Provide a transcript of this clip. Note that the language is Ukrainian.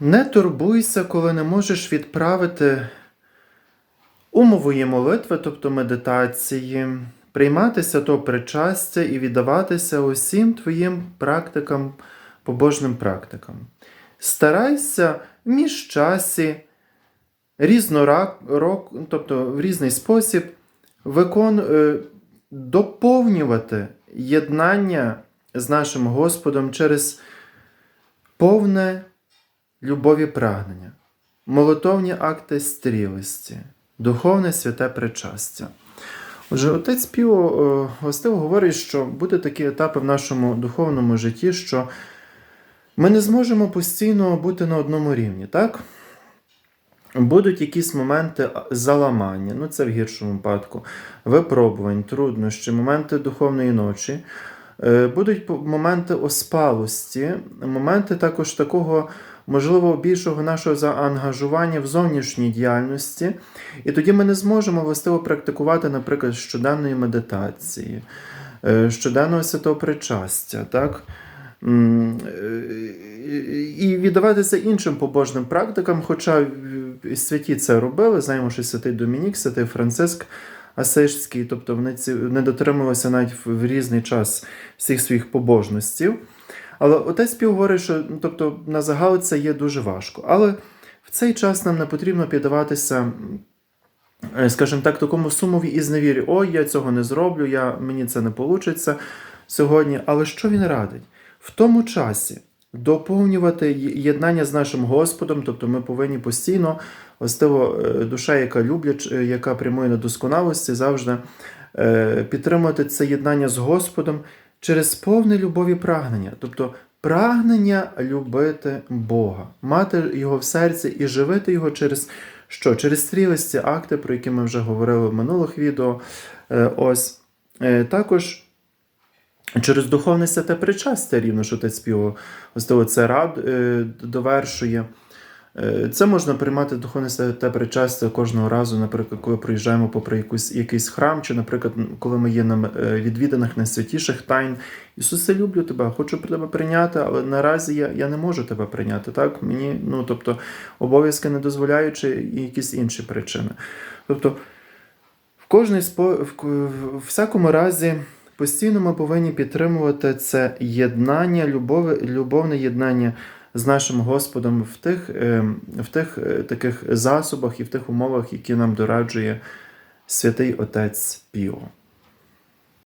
Не турбуйся, коли не можеш відправити умової молитви, тобто медитації, приймати свято причастя і віддаватися усім твоїм практикам, побожним практикам. Старайся в міжчасі, різнорак, рок, тобто в різний спосіб викон, е, доповнювати єднання з нашим Господом через повне любові прагнення, молитовні акти стрілості, духовне святе причастя. Отже, отець Піо е, властиво говорить, що будуть такі етапи в нашому духовному житті, що ми не зможемо постійно бути на одному рівні, так? Будуть якісь моменти заламання, ну це в гіршому випадку, випробувань, труднощі, моменти духовної ночі. Е, Будуть моменти оспалості, моменти також такого, можливо, більшого нашого заангажування в зовнішній діяльності. І тоді ми не зможемо властиво практикувати, наприклад, щоденної медитації, е, щоденного святого причастя, так? Е, І віддаватися іншим побожним практикам, хоча святі це робили, знаємо, святий Домінік, святий Франциск Асижський, тобто вони не дотримувалися навіть в різний час всіх своїх побожностей. Але отець Пів говорить, що ну, тобто, на загал це є дуже важко. Але в цей час нам не потрібно піддаватися, е, скажімо так, такому сумові і зневірі. Ой, я цього не зроблю, я, мені це не вийде сьогодні. Але що він радить? В тому часі доповнювати єднання з нашим Господом, тобто ми повинні постійно, властиво, е, душа, яка люблять, е, яка прямує на досконалості, завжди підтримувати це єднання з Господом через повне любов і прагнення. Тобто прагнення любити Бога, мати його в серці і живити його через що? Через стрілисті акти, про які ми вже говорили в минулих відео. Е, Ось. Е, Також через духовне святе причастя рівно, що отець співав, ось це рад е, довершує. Е, Це можна приймати духовне святе причастя кожного разу, наприклад, коли приїжджаємо попри якусь, якийсь храм, чи, наприклад, коли ми є на е, відвіданих найсвятіших тайн. Ісусе, люблю тебе, хочу тебе прийняти, але наразі я, я не можу тебе прийняти. Так? Мені, ну, тобто, обов'язки не дозволяючи і якісь інші причини. Тобто, в кожній спо... в, всякому разі, постійно ми повинні підтримувати це єднання, любове, любовне єднання з нашим Господом в тих, е, в тих е, таких засобах і в тих умовах, які нам дораджує святий Отець Піо.